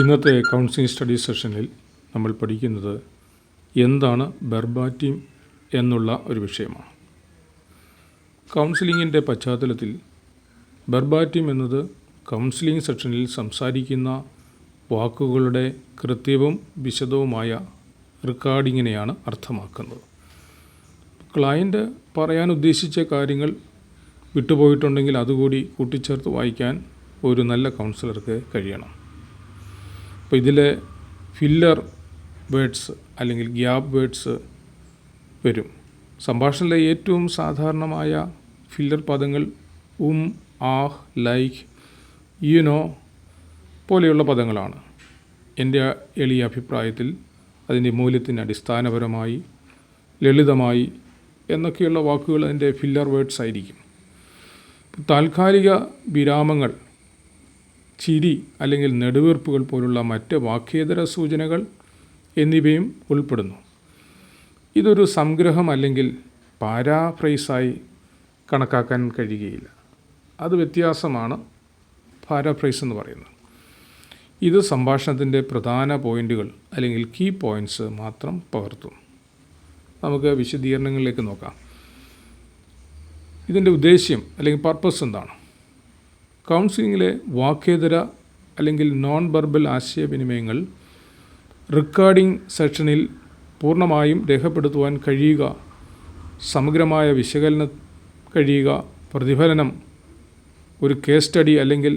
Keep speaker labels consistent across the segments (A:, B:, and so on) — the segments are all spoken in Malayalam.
A: ഇന്നത്തെ കൗൺസിലിംഗ് സ്റ്റഡി സെഷനിൽ നമ്മൾ പഠിക്കുന്നത് എന്താണ് ബെർബാറ്റീം എന്നുള്ള ഒരു വിഷയമാണ്. കൗൺസിലിങ്ങിന്റെ പശ്ചാത്തലത്തിൽ ബെർബാറ്റീം എന്നത് കൗൺസിലിംഗ് സെഷനിൽ സംസാരിക്കുന്ന വാക്കുകളുടെ കൃത്യവും വിശദവുമായ റെക്കോർഡിങ്ങിനെയാണ് അർത്ഥമാക്കുന്നത്. ക്ലയന്റ് പറയാൻ ഉദ്ദേശിച്ച കാര്യങ്ങൾ വിട്ടുപോയിട്ടുണ്ടെങ്കിൽ അതുകൂടി കൂട്ടിച്ചേർത്ത് വായിക്കാൻ ഒരു നല്ല കൗൺസിലർക്ക് കഴിയണം. അപ്പോൾ ഇതിലെ ഫില്ലർ വേർഡ്സ് അല്ലെങ്കിൽ ഗ്യാപ് വേർഡ്സ് വരും. സംഭാഷണത്തിലെ ഏറ്റവും സാധാരണമായ ഫില്ലർ പദങ്ങൾ ഉം ആഹ് ലൈക്ക് യുനോ പോലെയുള്ള പദങ്ങളാണ്. എന്റെ എളിയ അഭിപ്രായത്തിൽ അതിന്റെ മൂല്യത്തിന് അടിസ്ഥാനപരമായി ലളിതമായി എന്നൊക്കെയുള്ള വാക്കുകൾ അതിന്റെ ഫില്ലർ വേർഡ്സ് ആയിരിക്കും. താൽക്കാലിക വിരാമങ്ങൾ ചിരി അല്ലെങ്കിൽ നെടുവീർപ്പുകൾ പോലുള്ള മറ്റ് വാക്യേതര സൂചനകൾ എന്നിവയും ഉൾപ്പെടുന്നു. ഇതൊരു സംഗ്രഹം അല്ലെങ്കിൽ പാരാഫ്രൈസായി കണക്കാക്കാൻ കഴിയുകയില്ല. അത് വ്യത്യാസമാണ് പാരാഫ്രൈസ് എന്ന് പറയുന്നത്. ഇത് സംഭാഷണത്തിന്റെ പ്രധാന പോയിന്റുകൾ അല്ലെങ്കിൽ കീ പോയിന്റ്സ് മാത്രം പകർത്തും. നമുക്ക് വിശദീകരണങ്ങളിലേക്ക് നോക്കാം. ഇതിന്റെ ഉദ്ദേശ്യം അല്ലെങ്കിൽ പർപ്പസ് എന്താണ്? കൗൺസിലിങ്ങിലെ വാക്കേതര അല്ലെങ്കിൽ നോൺ വെർബൽ ആശയവിനിമയങ്ങൾ റെക്കോർഡിംഗ് സെഷനിൽ പൂർണമായും രേഖപ്പെടുത്തുവാൻ കഴിയുക സമഗ്രമായ വിശകലന കഴിയുക പ്രതിഫലനം ഒരു കേസ് സ്റ്റഡി അല്ലെങ്കിൽ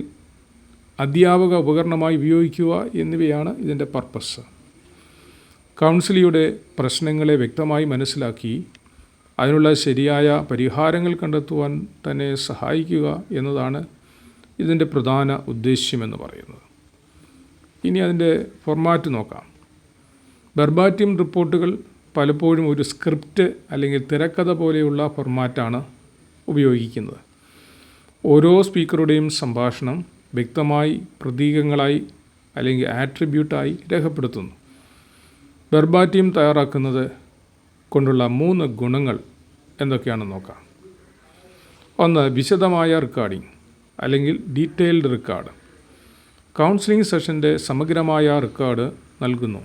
A: അധ്യാപക ഉപകരണമായി ഉപയോഗിക്കുക എന്നിവയാണ് ഇതിന്റെ പർപ്പസ് കൗൺസിലിയുടെ പ്രശ്നങ്ങളെ വ്യക്തമായി മനസ്സിലാക്കി അതിനുള്ള ശരിയായ പരിഹാരങ്ങൾ കണ്ടെത്തുവാൻ തന്നെ സഹായിക്കുക എന്നതാണ് ഇതിന്റെ പ്രധാന ഉദ്ദേശ്യമെന്ന് പറയുന്നത്. ഇനി അതിന്റെ ഫോർമാറ്റ് നോക്കാം. ബെർബാറ്റിം റിപ്പോർട്ടുകൾ പലപ്പോഴും ഒരു സ്ക്രിപ്റ്റ് അല്ലെങ്കിൽ തിരക്കഥ പോലെയുള്ള ഫോർമാറ്റാണ് ഉപയോഗിക്കുന്നത്. ഓരോ സ്പീക്കറുടെയും സംഭാഷണം വ്യക്തമായി പ്രതീകങ്ങളായി അല്ലെങ്കിൽ ആട്രിബ്യൂട്ടായി രേഖപ്പെടുത്തുന്നു. ബെർബാറ്റിയം തയ്യാറാക്കുന്നത് കൊണ്ടുള്ള മൂന്ന് ഗുണങ്ങൾ എന്തൊക്കെയാണെന്ന് നോക്കാം. ഒന്ന് വിശദമായ റെക്കോർഡിംഗ് അല്ലെങ്കിൽ ഡീറ്റെയിൽഡ് റെക്കോർഡ്. കൗൺസിലിംഗ് സെഷന്റെ സമഗ്രമായ റെക്കോർഡ് നൽകുന്നു.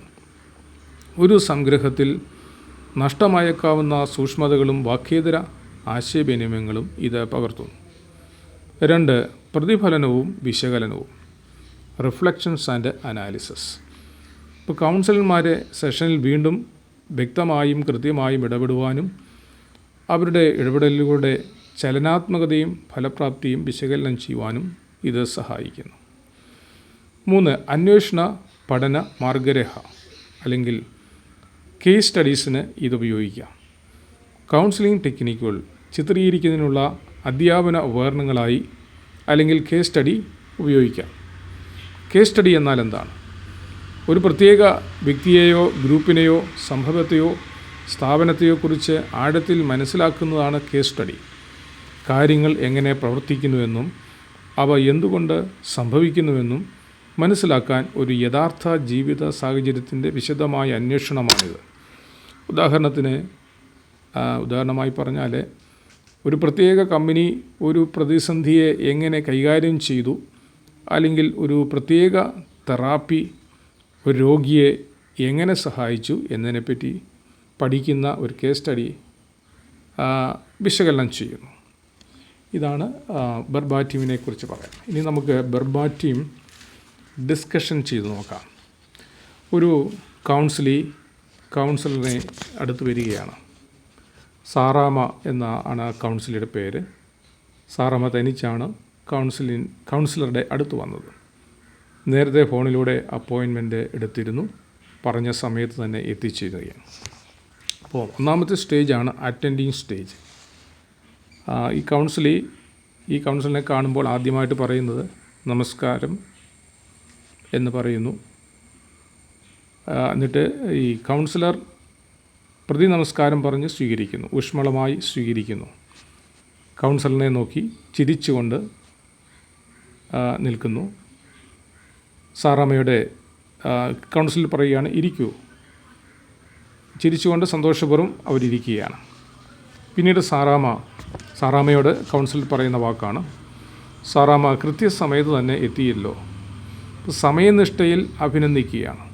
A: ഒരു സംഗ്രഹത്തിൽ നഷ്ടമായേക്കാവുന്ന സൂക്ഷ്മതകളും വാക്യേതര ആശയവിനിമയങ്ങളും ഇത് പകർത്തുന്നു. രണ്ട് പ്രതിഫലനവും വിശകലനവും. റിഫ്ലക്ഷൻസ് ആൻഡ് അനാലിസിസ് ഇപ്പോൾ കൗൺസിലർമാരെ സെഷനിൽ വീണ്ടും വ്യക്തമായും കൃത്യമായും ഇടപെടുവാനും അവരുടെ ഇടപെടലുകളുടെ ചലനാത്മകതയും ഫലപ്രാപ്തിയും വിശകലനം ചെയ്യുവാനും ഇത് സഹായിക്കുന്നു. മൂന്ന് അന്വേഷണ പഠന മാർഗരേഖ അല്ലെങ്കിൽ കേസ് സ്റ്റഡീസിന് ഇത് ഉപയോഗിക്കാം. കൗൺസിലിംഗ് ടെക്നിക്കുകൾ ചിത്രീകരിക്കുന്നതിനുള്ള അധ്യാപന ഉപകരണങ്ങളായി അല്ലെങ്കിൽ കേസ് സ്റ്റഡി ഉപയോഗിക്കാം. കേസ് സ്റ്റഡി എന്നാൽ എന്താണ്? ഒരു പ്രത്യേക വ്യക്തിയെയോ ഗ്രൂപ്പിനെയോ സംഭവത്തെയോ സ്ഥാപനത്തെയോ കുറിച്ച് ആഴത്തിൽ മനസ്സിലാക്കുന്നതാണ് കേസ് സ്റ്റഡി കാര്യങ്ങൾ എങ്ങനെ പ്രവർത്തിക്കുന്നുവെന്നും അവ എന്തുകൊണ്ട് സംഭവിക്കുന്നുവെന്നും മനസ്സിലാക്കാൻ ഒരു യഥാർത്ഥ ജീവിത സാഹചര്യത്തിന്റെ വിശദമായ അന്വേഷണമാണിത്. ഉദാഹരണത്തിന് ഉദാഹരണമായി പറഞ്ഞാൽ ഒരു പ്രത്യേക കമ്പനി ഒരു പ്രതിസന്ധിയെ എങ്ങനെ കൈകാര്യം ചെയ്തു അല്ലെങ്കിൽ ഒരു പ്രത്യേക തെറാപ്പി ഒരു രോഗിയെ എങ്ങനെ സഹായിച്ചു എന്നതിനെപ്പറ്റി പഠിക്കുന്ന ഒരു കേസ് സ്റ്റഡി വിശകലനം ചെയ്യുന്നു. ഇതാണ് ബെർബാറ്റീമിനെ കുറിച്ച് പറയാം ഇനി നമുക്ക് ബെർബാറ്റീം ഡിസ്കഷൻ ചെയ്ത് നോക്കാം. ഒരു കൗൺസിലി കൗൺസിലറിനെ അടുത്ത് വരികയാണ്. സാറാമ എന്ന ആണ് കൗൺസിലിയുടെ പേര്. സാറാമ തനിച്ചാണ് കൗൺസിലി കൗൺസിലറുടെ അടുത്ത് വന്നത്. നേരത്തെ ഫോണിലൂടെ അപ്പോയിൻമെന്റ് എടുത്തിരുന്നു. പറഞ്ഞ സമയത്ത് തന്നെ എത്തിച്ചേരുകയാണ്. അപ്പോൾ ഒന്നാമത്തെ സ്റ്റേജാണ് അറ്റൻഡിങ് സ്റ്റേജ്. ഈ കൗൺസിലി ഈ കൗൺസിലിനെ കാണുമ്പോൾ ആദ്യമായിട്ട് പറയുന്നത് നമസ്കാരം എന്ന് പറയുന്നു. എന്നിട്ട് ഈ കൗൺസിലർ പ്രതി നമസ്കാരം പറഞ്ഞ് സ്വീകരിക്കുന്നു ഊഷ്മളമായി സ്വീകരിക്കുന്നു. കൗൺസിലറിനെ നോക്കി ചിരിച്ചുകൊണ്ട് നിൽക്കുന്നു. സാറാമ്മയുടെ കൗൺസിൽ പറയുകയാണ് ഇരിക്കൂ. ചിരിച്ചുകൊണ്ട് സന്തോഷപൂർവം അവരിയ്ക്കുകയാണ് പിന്നീട് സാറാമ്മ സാറാമ്മയോട് കൗൺസിൽ പറയുന്ന വാക്കാണ്. സാറാമ കൃത്യസമയത്ത് തന്നെ എത്തിയല്ലോ. സമയനിഷ്ഠയിൽ അഭിനന്ദിക്കുകയാണ്.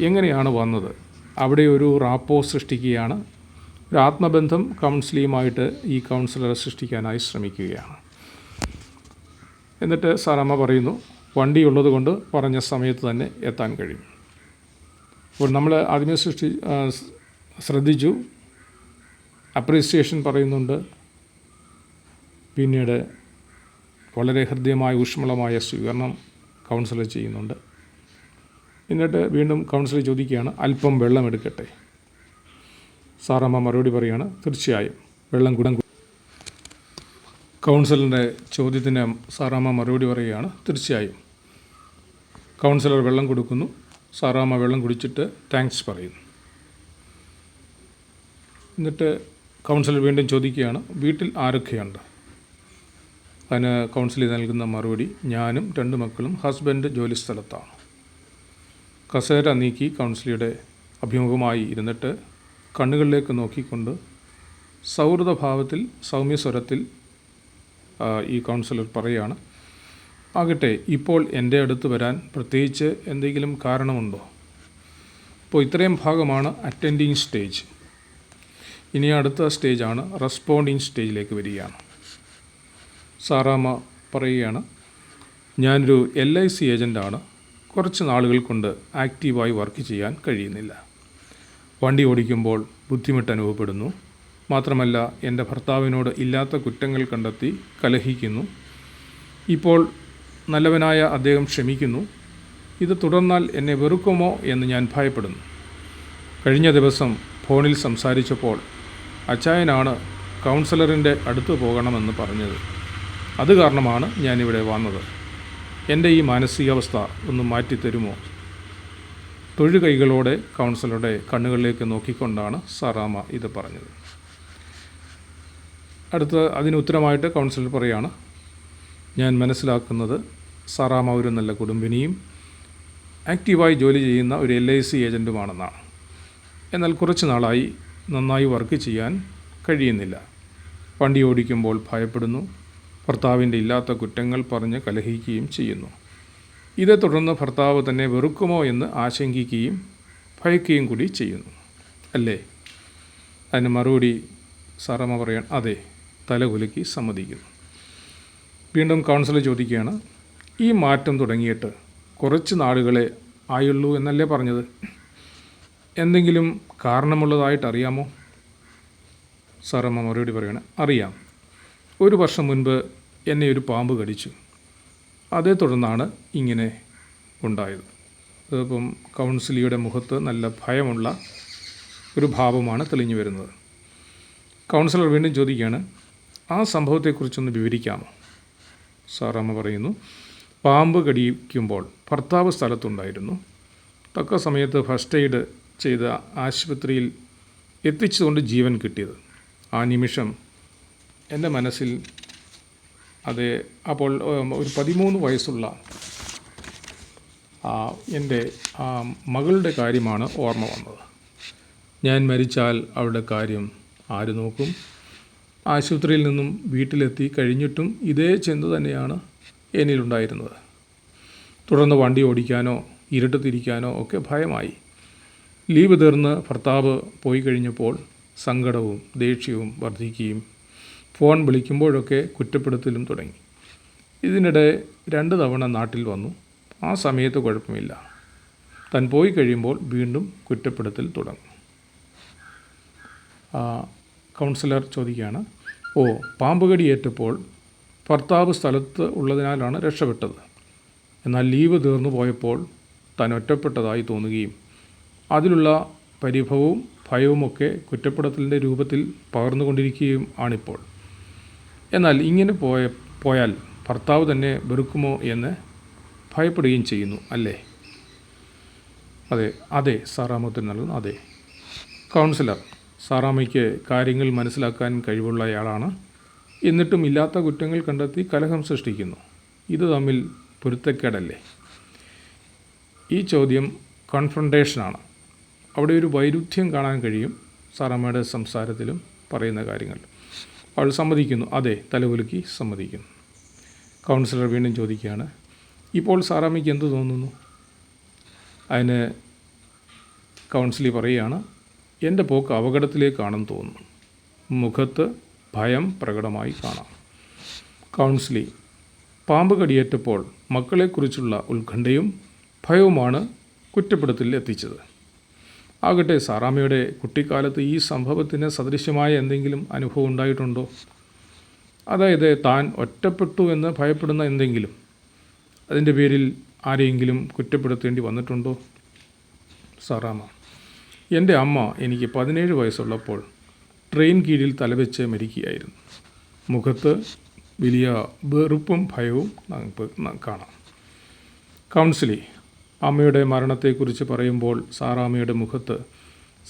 A: എങ്ങനെയാണ് വന്നത്? അവിടെ ഒരു റാപ്പോ സൃഷ്ടിക്കുകയാണ്. ഒരു ആത്മബന്ധം കൗൺസിലിയുമായിട്ട് ഈ കൗൺസിലറെ സൃഷ്ടിക്കാനായി ശ്രമിക്കുകയാണ്. എന്നിട്ട് സാറമ്മ പറയുന്നു വണ്ടി ഉള്ളതുകൊണ്ട് പറഞ്ഞ സമയത്ത് തന്നെ എത്താൻ കഴിയും. അപ്പോൾ നമ്മൾ ആദ്യമേ സൃഷ്ടി ശ്രദ്ധിച്ചു. അപ്രീസിയേഷൻ പറയുന്നുണ്ട്. പിന്നീട് വളരെ ഹൃദ്യമായ ഊഷ്മളമായ സ്വീകരണം കൗൺസിലർ ചെയ്യുന്നുണ്ട്. എന്നിട്ട് വീണ്ടും കൗൺസിലർ ചോദിക്കുകയാണ് അല്പം വെള്ളം എടുക്കട്ടെ? സാറമ്മ മറുപടി പറയുകയാണ് തീർച്ചയായും വെള്ളം കുടം കൗൺസിലറിന്റെ ചോദ്യത്തിന് സാറാമ്മ മറുപടി പറയുകയാണ് തീർച്ചയായും. കൗൺസിലർ വെള്ളം കൊടുക്കുന്നു. സാറാമ്മ വെള്ളം കുടിച്ചിട്ട് താങ്ക്സ് പറയുന്നു. എന്നിട്ട് കൗൺസിലർ വീണ്ടും ചോദിക്കുകയാണ് വീട്ടിൽ ആരൊക്കെയുണ്ട്? അതിന് കൗൺസിലിൽ നൽകുന്ന മറുപടി ഞാനും രണ്ട് മക്കളും ഹസ്ബൻഡ് ജോലി സ്ഥലത്താണ്. കസേര നീക്കി കൗൺസിലിയുടെ അഭിമുഖമായി ഇരുന്നിട്ട് കണ്ണുകളിലേക്ക് നോക്കിക്കൊണ്ട് സൗഹൃദഭാവത്തിൽ സൗമ്യ സ്വരത്തിൽ ഈ കൗൺസിലർ പറയുകയാണ് ആകട്ടെ ഇപ്പോൾ എന്റെ അടുത്ത് വരാൻ പ്രത്യേകിച്ച് എന്തെങ്കിലും കാരണമുണ്ടോ? അപ്പോൾ ഇത്രയും ഭാഗമാണ് അറ്റൻഡിങ് സ്റ്റേജ്. ഇനി അടുത്ത സ്റ്റേജാണ് റെസ്പോണ്ടിങ് സ്റ്റേജിലേക്ക് വരികയാണ്. സാറാമ്മ പറയുകയാണ് ഞാനൊരു എൽ ഐ സി ഏജന്റാണ് കുറച്ച് നാളുകൾ കൊണ്ട് ആക്റ്റീവായി വർക്ക് ചെയ്യാൻ കഴിയുന്നില്ല. വണ്ടി ഓടിക്കുമ്പോൾ ബുദ്ധിമുട്ട് അനുഭവപ്പെടുന്നു. മാത്രമല്ല എന്റെ ഭർത്താവിനോട് ഇല്ലാത്ത കുറ്റങ്ങൾ കണ്ടെത്തി കലഹിക്കുന്നു. ഇപ്പോൾ നല്ലവനായ അദ്ദേഹം ക്ഷമിക്കുന്നു. ഇത് തുടർന്നാൽ എന്നെ വെറുക്കുമോ എന്ന് ഞാൻ ഭയപ്പെടുന്നു. കഴിഞ്ഞ ദിവസം ഫോണിൽ സംസാരിച്ചപ്പോൾ അച്ചായനാണ് കൗൺസിലറിന്റെ അടുത്ത് പോകണമെന്ന് പറഞ്ഞത്. അത് കാരണമാണ് ഞാനിവിടെ വന്നത്. എന്റെ ഈ മാനസികാവസ്ഥ ഒന്ന് മാറ്റിത്തരുമോ തൊഴുകൈകളോടെ കൗൺസിലറുടെ കണ്ണുകളിലേക്ക് നോക്കിക്കൊണ്ടാണ് സാറാമ ഇത് പറഞ്ഞത്. അടുത്ത അതിന് ഉത്തരമായിട്ട് കൗൺസിലർ പറയാണ് ഞാൻ മനസ്സിലാക്കുന്നത് സാറാമ ഒരു നല്ല കുടുംബിനിയും ആക്റ്റീവായി ജോലി ചെയ്യുന്ന ഒരു എൽ ഐ സി ഏജന്റുമാണെന്നാണ് എന്നാൽ കുറച്ച് നാളായി നന്നായി വർക്ക് ചെയ്യാൻ കഴിയുന്നില്ല. വണ്ടി ഓടിക്കുമ്പോൾ ഭയപ്പെടുന്നു. ഭർത്താവിന്റെ ഇല്ലാത്ത കുറ്റങ്ങൾ പറഞ്ഞ് കലഹിക്കുകയും ചെയ്യുന്നു. ഇതേ തുടർന്ന് ഭർത്താവ് തന്നെ വെറുക്കുമോ എന്ന് ആശങ്കിക്കുകയും ഭയക്കുകയും കൂടി ചെയ്യുന്നു. അല്ലേ? അതിന് മറുപടി സാറമ്മ പറയാൻ അതെ തലകുലുക്കി സമ്മതിക്കുന്നു. വീണ്ടും കൗൺസിലർ ചോദിക്കുകയാണ് ഈ മാറ്റം തുടങ്ങിയിട്ട് കുറച്ച് നാളുകളെ ആയുള്ളൂ എന്നല്ലേ പറഞ്ഞത്? എന്തെങ്കിലും കാരണമുള്ളതായിട്ട് അറിയാമോ സാറമ്മ മറുപടി പറയണേ അറിയാം. ഒരു വർഷം മുൻപ് എന്നെ ഒരു പാമ്പ് കടിച്ചു. അതേ തുടർന്നാണ് ഇങ്ങനെ ഉണ്ടായത്. അതിപ്പം കൗൺസിലിയുടെ മുഖത്ത് നല്ല ഭയമുള്ള ഒരു ഭാവമാണ് തെളിഞ്ഞു വരുന്നത്. കൗൺസിലർ വീണ്ടും ചോദിക്കുകയാണ് ആ സംഭവത്തെക്കുറിച്ചൊന്ന് വിവരിക്കാമോ? സാറമ്മ പറയുന്നു പാമ്പ് കടിക്കുമ്പോൾ ഭർത്താവ് സ്ഥലത്തുണ്ടായിരുന്നു. തക്ക സമയത്ത് ഫസ്റ്റ് എയ്ഡ് ചെയ്ത ആശുപത്രിയിൽ എത്തിച്ചുകൊണ്ട് ജീവൻ കിട്ടിയത്. ആ നിമിഷം എന്റെ മനസ്സിൽ അത് അപ്പോൾ ഒരു പതിമൂന്ന് വയസ്സുള്ള എന്റെ മകളുടെ കാര്യമാണ് ഓർമ്മ വന്നത്. ഞാൻ മരിച്ചാൽ അവളുടെ കാര്യം ആര് നോക്കും? ആശുപത്രിയിൽ നിന്നും വീട്ടിലെത്തി കഴിഞ്ഞിട്ടും ഇതേ ചിന്ത തന്നെയാണ് എന്നിലുണ്ടായിരുന്നത്. തുടർന്ന് വണ്ടി ഓടിക്കാനോ ഇരുട്ടത്തിരിക്കാനോ ഒക്കെ ഭയമായി. ലീവ് തീർന്ന് ഭർത്താവ് പോയി കഴിഞ്ഞപ്പോൾ സങ്കടവും ദേഷ്യവും വർദ്ധിക്കുകയും ഫോൺ വിളിക്കുമ്പോഴൊക്കെ കുറ്റപ്പെടുത്തലും തുടങ്ങി. ഇതിനിടെ രണ്ട് തവണ നാട്ടിൽ വന്നു. ആ സമയത്ത് കുഴപ്പമില്ല. താൻ പോയി കഴിയുമ്പോൾ വീണ്ടും കുറ്റപ്പെടുത്തൽ തുടങ്ങും. കൗൺസിലർ ചോദിക്കുകയാണ് ഓ പാമ്പ് കടിയേറ്റപ്പോൾ ഭർത്താവ് സ്ഥലത്ത് ഉള്ളതിനാലാണ് രക്ഷപ്പെട്ടത്? എന്നാൽ ലീവ് തീർന്നു പോയപ്പോൾ താൻ ഒറ്റപ്പെട്ടതായി തോന്നുകയും അതിലുള്ള പരിഭവവും ഭയവുമൊക്കെ കുറ്റപ്പെടുത്തലിന്റെ രൂപത്തിൽ പകർന്നുകൊണ്ടിരിക്കുകയും ആണിപ്പോൾ. എന്നാൽ ഇങ്ങനെ പോയ പോയാൽ ഭർത്താവ് തന്നെ വെറുക്കുമോ എന്ന് ഭയപ്പെടുകയും ചെയ്യുന്നു അല്ലേ? അതെ അതെ സാറാമത്തിന് നൽകുന്നു അതെ. കൗൺസിലർ സാറാമയ്ക്ക് കാര്യങ്ങൾ മനസ്സിലാക്കാൻ കഴിവുള്ളയാളാണ്. എന്നിട്ടും ഇല്ലാത്ത കുറ്റങ്ങൾ കണ്ടെത്തി കലഹം സൃഷ്ടിക്കുന്നു. ഇത് തമ്മിൽ പൊരുത്തക്കേടല്ലേ? ഈ ചോദ്യം കോൺഫ്രണ്ടേഷനാണ് അവിടെ ഒരു വൈരുദ്ധ്യം കാണാൻ കഴിയും സാറമ്മയുടെ സംസാരത്തിലും പറയുന്ന കാര്യങ്ങൾ. അവൾ സമ്മതിക്കുന്നു. അതെ തലകുലുക്കി സമ്മതിക്കുന്നു. കൗൺസിലർ വീണ്ടും ചോദിക്കുകയാണ് ഇപ്പോൾ സാറാമ്മയ്ക്ക് എന്ത് തോന്നുന്നു? അതിന് കൗൺസിലി പറയുകയാണ് എന്റെ പോക്ക് അപകടത്തിലേക്കാണെന്ന് തോന്നുന്നു. മുഖത്ത് ഭയം പ്രകടമായി കാണാം. കൗൺസിലി പാമ്പ് കടിയേറ്റപ്പോൾ മക്കളെക്കുറിച്ചുള്ള ഉത്കണ്ഠയും ഭയവുമാണ് കുറ്റപ്പെടുത്തലിൽ എത്തിച്ചത്. ആകട്ടെ സാറാമ്മയുടെ കുട്ടിക്കാലത്ത് ഈ സംഭവത്തിന് സദൃശ്യമായ എന്തെങ്കിലും അനുഭവം ഉണ്ടായിട്ടുണ്ടോ? അതായത് താൻ ഒറ്റപ്പെട്ടു എന്ന് ഭയപ്പെടുന്ന എന്തെങ്കിലും? അതിന്റെ പേരിൽ ആരെയെങ്കിലും കുറ്റപ്പെടുത്തേണ്ടി വന്നിട്ടുണ്ടോ? സാറാമ്മ എന്റെ അമ്മ എനിക്ക് പതിനേഴ് വയസ്സുള്ളപ്പോൾ ട്രെയിൻ കീഴിൽ തലവെച്ച് മരിക്കുകയായിരുന്നു. മുഖത്ത് വലിയ വെറുപ്പും ഭയവും നമുക്ക് കാണാം. കൗൺസിലി അമ്മയുടെ മരണത്തെക്കുറിച്ച് പറയുമ്പോൾ സാറാമ്മയുടെ മുഖത്ത്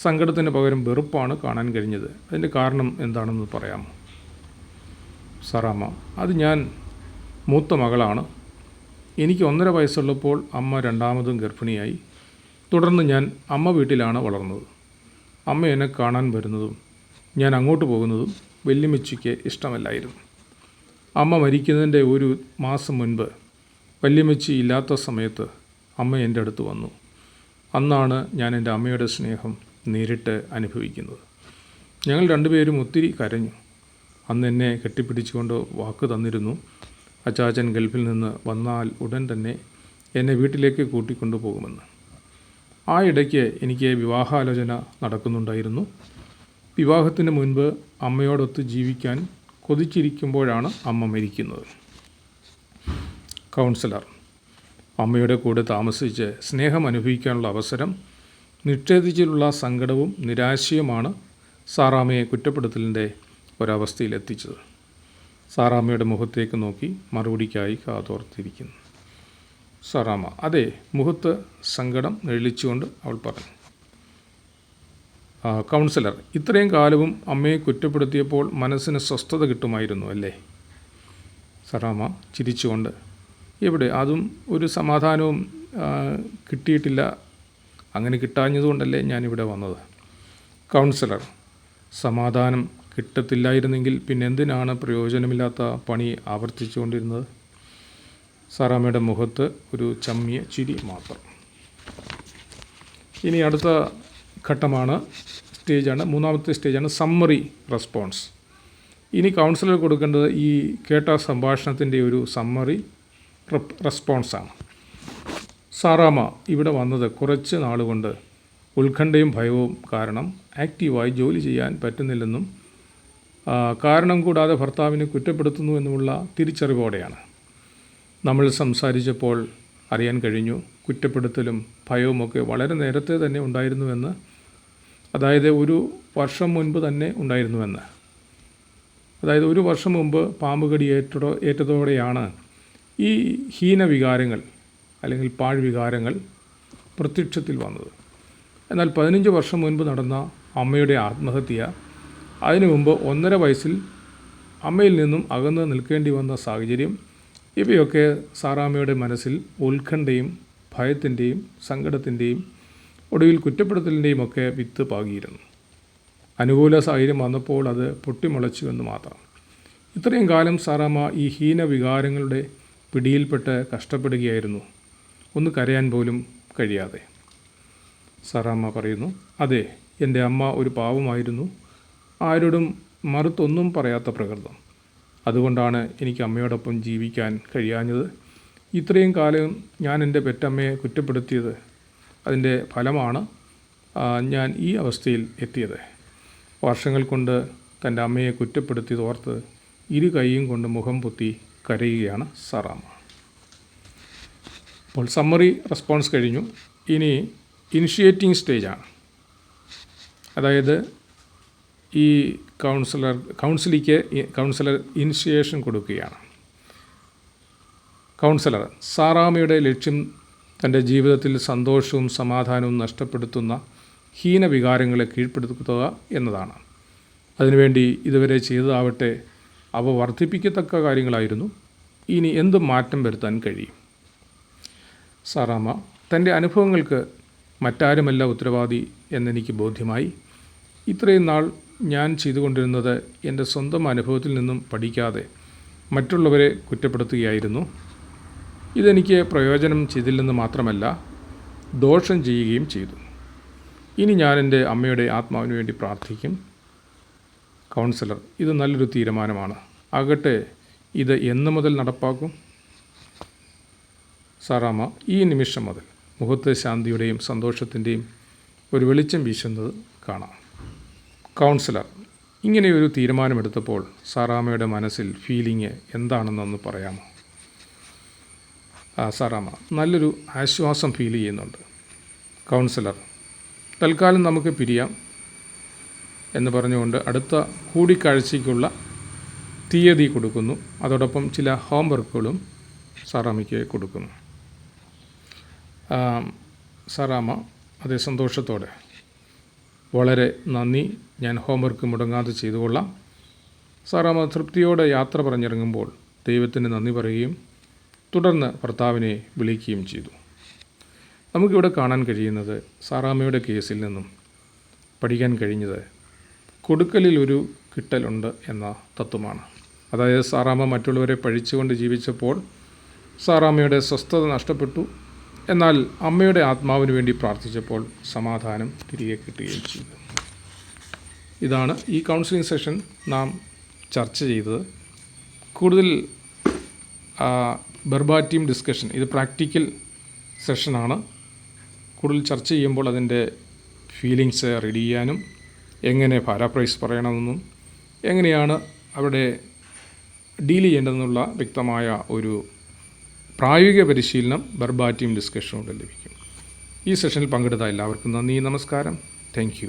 A: സങ്കടത്തിന് പകരം വെറുപ്പാണ് കാണാൻ കഴിഞ്ഞത്. അതിന്റെ കാരണം എന്താണെന്ന് പറയാമോ? സാറാമ്മ അത് ഞാൻ മൂത്ത മകളാണ്. എനിക്ക് ഒന്നര വയസ്സുള്ളപ്പോൾ അമ്മ രണ്ടാമതും ഗർഭിണിയായി. തുടർന്ന് ഞാൻ അമ്മ വീട്ടിലാണ് വളർന്നത്. അമ്മ എന്നെ കാണാൻ വരുന്നതും ഞാൻ അങ്ങോട്ട് പോകുന്നതും വല്യമ്മച്ചിക്ക് ഇഷ്ടമല്ലായിരുന്നു. അമ്മ മരിക്കുന്നതിന്റെ ഒരു മാസം മുൻപ് വല്യമ്മച്ചി ഇല്ലാത്ത സമയത്ത് അമ്മ എന്റെ അടുത്ത് വന്നു. അന്നാണ് ഞാൻ എന്റെ അമ്മയുടെ സ്നേഹം നേരിട്ട് അനുഭവിക്കുന്നത്. ഞങ്ങൾ രണ്ടുപേരും ഒത്തിരി കരഞ്ഞു. അന്ന് എന്നെ കെട്ടിപ്പിടിച്ചുകൊണ്ട് വാക്ക് തന്നിരുന്നു. അച്ചാച്ചൻ ഗൾഫിൽ നിന്ന് വന്നാൽ ഉടൻ തന്നെ എന്നെ വീട്ടിലേക്ക് കൂട്ടിക്കൊണ്ടു പോകുമെന്ന്. ആ ഇടയ്ക്ക് എനിക്ക് വിവാഹാലോചന നടക്കുന്നുണ്ടായിരുന്നു. വിവാഹത്തിന് മുൻപ് അമ്മയോടൊത്ത് ജീവിക്കാൻ കൊതിച്ചിരിക്കുമ്പോഴാണ് അമ്മ മരിക്കുന്നത്. കൗൺസിലർ അമ്മയുടെ കൂടെ താമസിച്ച് സ്നേഹം അനുഭവിക്കാനുള്ള അവസരം നിഷേധിച്ചിട്ടുള്ള സങ്കടവും നിരാശയുമാണ് സാറാമ്മയെ കുറ്റപ്പെടുത്തലിന്റെ ഒരവസ്ഥയിലെത്തിച്ചത്. സാറാമ്മയുടെ മുഖത്തേക്ക് നോക്കി മറുപടിക്കായി കാതോർത്തിരിക്കുന്നു. സാറാമ്മ അതെ മുഖത്ത് സങ്കടം നെളിച്ചുകൊണ്ട് അവൾ പറഞ്ഞു. കൗൺസിലർ ഇത്രയും കാലവും അമ്മയെ കുറ്റപ്പെടുത്തിയപ്പോൾ മനസ്സിന് സ്വസ്ഥത കിട്ടുമായിരുന്നു അല്ലേ? സറാമ ചിരിച്ചുകൊണ്ട് എവിടെ? അതും ഒരു സമാധാനവും കിട്ടിയിട്ടില്ല. അങ്ങനെ കിട്ടാഞ്ഞതുകൊണ്ടല്ലേ ഞാനിവിടെ വന്നത്. കൗൺസിലർ സമാധാനം കിട്ടത്തില്ലായിരുന്നെങ്കിൽ പിന്നെ എന്തിനാണ് പ്രയോജനമില്ലാത്ത പണി ആവർത്തിച്ചുകൊണ്ടിരുന്നത്? സാറാമ്മയുടെ മുഖത്ത് ഒരു ചമ്മിയ ചിരി മാത്രം. ഇനി അടുത്ത ഘട്ടമാണ് സ്റ്റേജാണ്. മൂന്നാമത്തെ സ്റ്റേജാണ് സമ്മറി റെസ്പോൺസ്. ഇനി കൗൺസിലർ കൊടുക്കേണ്ടത് ഈ കേട്ട സംഭാഷണത്തിന്റെ ഒരു സമ്മറി റെസ്പോൺസാണ്. സാറാമ ഇവിടെ വന്നത് കുറച്ച് നാളുകൊണ്ട് ഉത്കണ്ഠയും ഭയവും കാരണം ആക്റ്റീവായി ജോലി ചെയ്യാൻ പറ്റുന്നില്ലെന്നും കാരണം കൂടാതെ ഭർത്താവിനെ കുറ്റപ്പെടുത്തുന്നു എന്നുമുള്ള തിരിച്ചറിവോടെയാണ്. നമ്മൾ സംസാരിച്ചപ്പോൾ അറിയാൻ കഴിഞ്ഞു കുറ്റപ്പെടുത്തലും ഭയവുമൊക്കെ വളരെ നേരത്തെ തന്നെ ഉണ്ടായിരുന്നുവെന്ന് അതായത് ഒരു വർഷം മുൻപ് തന്നെ ഉണ്ടായിരുന്നുവെന്ന്. അതായത് ഒരു വർഷം മുമ്പ് പാമ്പ് കടി ഏറ്റോ ഏറ്റതോടെയാണ് ഈ ഹീനവികാരങ്ങൾ അല്ലെങ്കിൽ പാഴ്വികാരങ്ങൾ പ്രത്യക്ഷത്തിൽ വന്നത്. എന്നാൽ പതിനഞ്ച് വർഷം മുൻപ് നടന്ന അമ്മയുടെ ആത്മഹത്യ അതിനു മുമ്പ് ഒന്നര വയസ്സിൽ അമ്മയിൽ നിന്നും അകന്ന് നിൽക്കേണ്ടി വന്ന സാഹചര്യം ഇവയൊക്കെ സാറാമ്മയുടെ മനസ്സിൽ ഉത്കണ്ഠയും ഭയത്തിന്റെയും സങ്കടത്തിന്റെയും ഒടുവിൽ കുറ്റപ്പെടുത്തലിന്റെയും ഒക്കെ വിത്ത് പാകിയിരുന്നു. അനുകൂല സാഹചര്യം വന്നപ്പോൾ അത് പൊട്ടിമുളച്ചു എന്ന് മാത്രം. ഇത്രയും കാലം സാറാമ്മ ഈ ഹീന വികാരങ്ങളുടെ പിടിയിൽപ്പെട്ട് കഷ്ടപ്പെടുകയായിരുന്നു. ഒന്ന് കരയാൻ പോലും കഴിയാതെ. സാറാമ്മ പറയുന്നു അതെ എന്റെ അമ്മ ഒരു പാവമായിരുന്നു. ആരോടും മറുത്തൊന്നും പറയാത്ത പ്രകൃതം. അതുകൊണ്ടാണ് എനിക്ക് അമ്മയോടൊപ്പം ജീവിക്കാൻ കഴിയാഞ്ഞത്. ഇത്രയും കാലം ഞാൻ എന്റെ പെറ്റമ്മയെ കുറ്റപ്പെടുത്തിയത്. അതിന്റെ ഫലമാണ് ഞാൻ ഈ അവസ്ഥയിൽ എത്തിയത്. വർഷങ്ങൾ കൊണ്ട് തന്റെ അമ്മയെ കുറ്റപ്പെടുത്തി തോർത്ത് ഇരു കൈയും കൊണ്ട് മുഖം പൊത്തി കരയുകയാണ് സറാമ അപ്പോൾ സമ്മറി റെസ്പോൺസ് കഴിഞ്ഞു. ഇനി ഇനിഷ്യേറ്റിംഗ് സ്റ്റേജാണ്. അതായത് ഈ കൗൺസിലർ കൗൺസിലിക്ക് കൗൺസിലർ ഇനിഷ്യേഷൻ കൊടുക്കുകയാണ്. കൗൺസിലർ സാറാമയുടെ ലക്ഷ്യം തന്റെ ജീവിതത്തിൽ സന്തോഷവും സമാധാനവും നഷ്ടപ്പെടുത്തുന്ന ഹീനവികാരങ്ങളെ കീഴ്പ്പെടുത്തുക എന്നതാണ്. അതിനുവേണ്ടി ഇതുവരെ ചെയ്തതാവട്ടെ അവ വർദ്ധിപ്പിക്കത്തക്ക കാര്യങ്ങളായിരുന്നു. ഇനി എന്ത് മാറ്റം വരുത്താൻ കഴിയും? സാറാമ തന്റെ അനുഭവങ്ങൾക്ക് മറ്റാരുമല്ല ഉത്തരവാദി എന്നെനിക്ക് ബോധ്യമായി. ഇത്രയും നാൾ ഞാൻ ചെയ്തുകൊണ്ടിരുന്നത് എന്റെ സ്വന്തം അനുഭവത്തിൽ നിന്നും പഠിക്കാതെ മറ്റുള്ളവരെ കുറ്റപ്പെടുത്തുകയായിരുന്നു. ഇതെനിക്ക് പ്രയോജനം ചെയ്തില്ലെന്ന് മാത്രമല്ല ദോഷം ചെയ്യുകയും ചെയ്തു. ഇനി ഞാൻ എന്റെ അമ്മയുടെ ആത്മാവിന് വേണ്ടി പ്രാർത്ഥിക്കും. കൗൺസിലർ. ഇത് നല്ലൊരു തീരുമാനമാണ്. ആകട്ടെ ഇത് എന്ന് മുതൽ നടപ്പാക്കും? സാറാമ ഈ നിമിഷം മുതൽ മുഖത്ത് ശാന്തിയുടെയും സന്തോഷത്തിന്റെയും ഒരു വെളിച്ചം വീശുന്നത് കാണാം. കൗൺസിലർ ഇങ്ങനെയൊരു തീരുമാനമെടുത്തപ്പോൾ സാറാമയുടെ മനസ്സിൽ ഫീലിംഗ് എന്താണെന്നൊന്ന് പറയാമോ? ആ സാറാമ നല്ലൊരു ആശ്വാസം ഫീൽ ചെയ്യുന്നുണ്ട്. കൗൺസിലർ തൽക്കാലം നമുക്ക് പിരിയാം. എന്ന് പറഞ്ഞുകൊണ്ട് അടുത്ത കൂടിക്കാഴ്ചയ്ക്കുള്ള തീയതി കൊടുക്കുന്നു. അതോടൊപ്പം ചില ഹോംവർക്കുകളും സാറാമയ്ക്ക് കൊടുക്കുന്നു. സാറാമ അതേ സന്തോഷത്തോടെ വളരെ നന്ദി. ഞാൻ ഹോംവർക്ക് മുടങ്ങാതെ ചെയ്തുകൊള്ളാം. സാറാമ തൃപ്തിയോടെ യാത്ര പറഞ്ഞിറങ്ങുമ്പോൾ ദൈവത്തിന് നന്ദി പറയുകയും തുടർന്ന് ഭർത്താവിനെ വിളിക്കുകയും ചെയ്തു. നമുക്കിവിടെ കാണാൻ കഴിയുന്നത് സാറാമയുടെ കേസിൽ നിന്നും പഠിക്കാൻ കഴിഞ്ഞത് കൊടുക്കലിൽ ഒരു കിട്ടലുണ്ട് എന്ന തത്വമാണ്. അതായത് സാറാമ്മ മറ്റുള്ളവരെ പഴിച്ചുകൊണ്ട് ജീവിച്ചപ്പോൾ സാറാമ്മയുടെ സ്വസ്ഥത നഷ്ടപ്പെട്ടു. എന്നാൽ അമ്മയുടെ ആത്മാവിന് വേണ്ടി പ്രാർത്ഥിച്ചപ്പോൾ സമാധാനം തിരികെ കിട്ടുകയും ചെയ്തു. ഇതാണ് ഈ കൗൺസിലിംഗ് സെഷൻ നാം ചർച്ച ചെയ്തത്. കൂടുതൽ ബെർബാറ്റീം ഡിസ്കഷൻ ഇത് പ്രാക്ടിക്കൽ സെഷനാണ് കൂടുതൽ ചർച്ച ചെയ്യുമ്പോൾ അതിന്റെ ഫീലിങ്സ് റെഡി ചെയ്യാനും എങ്ങനെ പാരാപ്രൈസ് പറയണമെന്നും എങ്ങനെയാണ് അവിടെ ഡീൽ ചെയ്യേണ്ടതെന്നുള്ള വ്യക്തമായ ഒരു പ്രായോഗിക പരിശീലനം ബെർബാറ്റീം ഡിസ്കഷനോട് ലഭിക്കും. ഈ സെഷനിൽ പങ്കെടുത്ത എല്ലാവർക്കും നന്ദി നമസ്കാരം. താങ്ക്